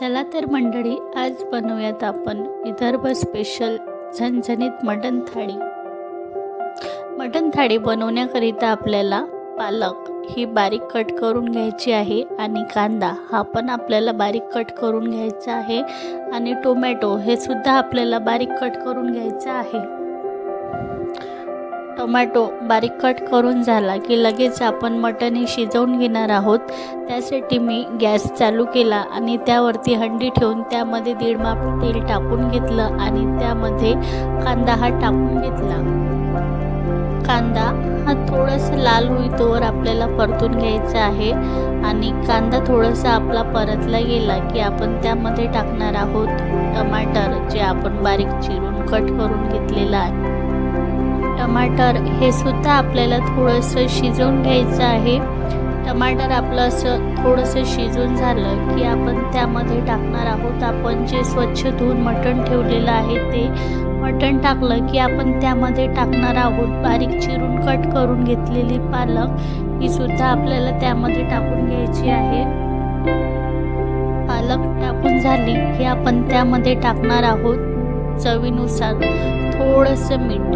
चला तर मंडळी आज बनवूयात आपण विदर्भ स्पेशल झणझणीत मटण थाळी. मटण थाळी बनवण्याकरिता आपल्याला पालक ही बारीक कट करून घ्यायची आहे आणि कांदा हा पण आपल्याला बारीक कट करून घ्यायचा आहे आणि टोमॅटो हे सुद्धा आपल्याला बारीक कट करून घ्यायचं आहे. टोमॅटो बारीक कट करून झाला की लगेच आपण मटण हे शिजवून घेणार आहोत. त्यासाठी मी गॅस चालू केला आणि त्यावरती हंडी ठेवून त्यामध्ये दीड माप तेल टाकून घेतलं आणि त्यामध्ये कांदा हा टाकून घेतला. कांदा हा थोडासा लाल होईतोवर आपल्याला परतून घ्यायचा आहे आणि कांदा थोडासा आपला परतला गेला की आपण त्यामध्ये टाकणार आहोत टमाटर जे आपण बारीक चिरून कट करून घेतलेलं आहे. टमाटर हे सुद्धा आपल्याला थोडंसं शिजवून घ्यायचं आहे. टमाटर आपलं असं थोडंसं शिजून झालं की आपण त्यामध्ये टाकणार आहोत. आपण जे स्वच्छ धुवून मटण ठेवलेलं आहे ते मटण टाकलं की आपण त्यामध्ये टाकणार आहोत. बारीक चिरून कट करून घेतलेली पालक ही सुद्धा आपल्याला त्यामध्ये टाकून घ्यायची आहे. पालक टाकून झाली की आपण त्यामध्ये टाकणार आहोत चवीनुसार थोडंसं मीठ.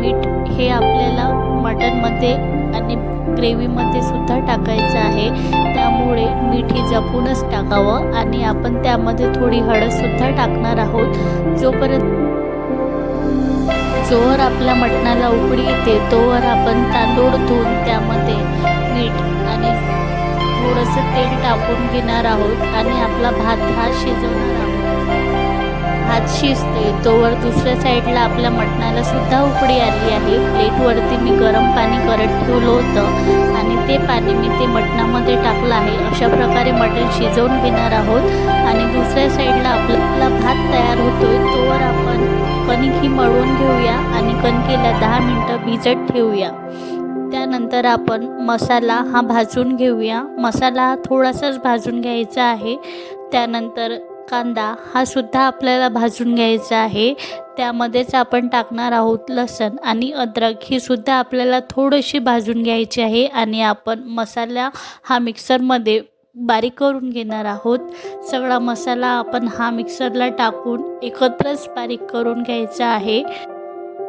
मीठ हे आपल्याला मटनमध्ये आणि ग्रेव्हीमध्ये सुद्धा टाकायचं आहे. त्यामुळे मीठ हे जपूनच टाकावं आणि आपण त्यामध्ये थोडी हळदसुद्धा टाकणार आहोत. जोपर्यंत जोवर आपल्या मटणाला उकडी येते तोवर आपण तांदूळ धुवून त्यामध्ये मीठ आणि थोडंसं तेल टाकून घेणार आहोत आणि आपला भात हा शिजवणार आहोत. शिजते तोवर दुसऱ्या साईडला आपल्या मटणाला सुद्धा उकडी आली आहे. प्लेटवरती मी गरम पाणी करत ठेवलं होतं आणि ते पाणी मी ते मटणामध्ये टाकलं आहे. अशा प्रकारे मटण शिजवून घेणार आहोत. आणि दुसऱ्या साईडला आपला भात तयार होतोय. तोवर आपण कणिक ही मळवून घेऊया आणि कणकेला दहा मिनटं भिजत ठेवूया. त्यानंतर आपण मसाला हा भाजून घेऊया. मसाला थोडासाच भाजून घ्यायचा आहे. त्यानंतर कांदा हा सुद्धा आपल्याला भाजून घ्यायचा आहे. त्यामध्येच आपण टाकणार आहोत लसण आणि अद्रक ही सुद्धा आपल्याला थोडीशी भाजून घ्यायची आहे आणि आपण मसाला हा मिक्सरमध्ये बारीक करून घेणार आहोत. सगळा मसाला आपण हा मिक्सरला टाकून एकत्रच बारीक करून घ्यायचा आहे.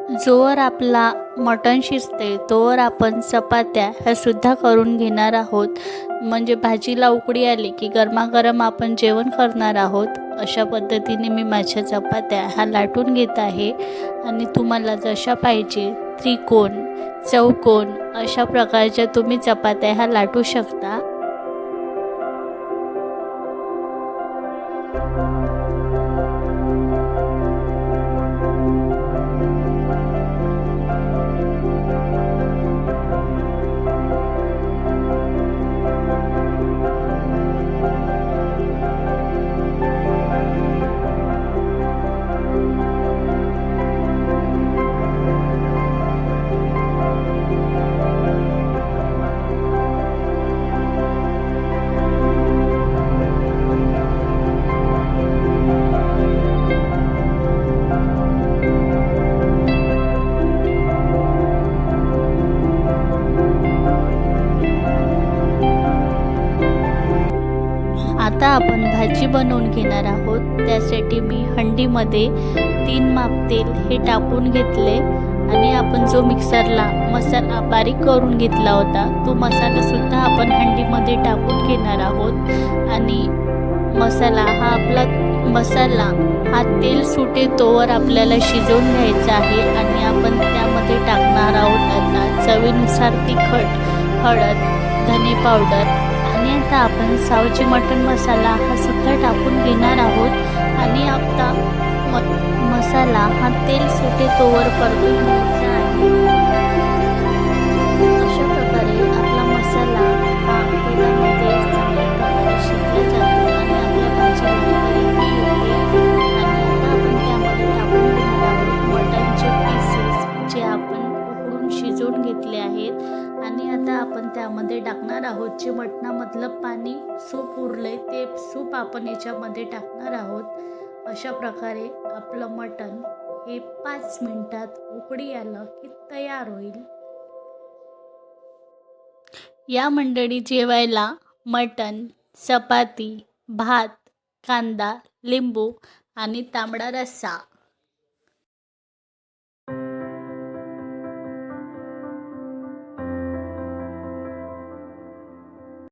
जोवर आपला मटण शिजते तोवर आपण चपात्या ह्या सुद्धा करून घेणार आहोत. म्हणजे भाजीला उकडी आली की गरमागरम आपण जेवण करणार आहोत. अशा पद्धतीने मी माझ्या चपात्या ह्या लाटून घेत आहे. आणि तुम्हाला जशा पाहिजे त्रिकोण चौकोन अशा प्रकारच्या तुम्ही चपात्या ह्या लाटू शकता. आपण भाजी बनवून घेणार आहोत. त्यासाठी मी हंडीमध्ये तीन माप तेल हे टाकून घेतले आणि आपण जो मिक्सरला मसाला बारीक करून घेतला होता तो मसालासुद्धा आपण हंडीमध्ये टाकून घेणार आहोत. आणि मसाला हा आपला मसाला हा तेल सुटे तोवर आपल्याला शिजवून घ्यायचा आहे आणि आपण त्यामध्ये टाकणार आहोत आता चवीनुसार तिखट हळद धने पावडर. आता आपण सावजी मटण मसाला हा सुद्धा टाकून घेणार आहोत. आणि आता म मसाला हा तेल सुटे तोवर परतून घ्यायचा आहे. यामध्ये त्यामध्ये टाकणार आहोत. जे मटणामधलं पाणी सूप उरले ते सूप आपण याच्यामध्ये टाकणार आहोत. अशा प्रकारे आपलं मटण हे पाच मिनटात उकडी आलं की तयार होईल. या मंडळी जेवायला मटण चपाती भात कांदा लिंबू आणि तांबडा रस्सा.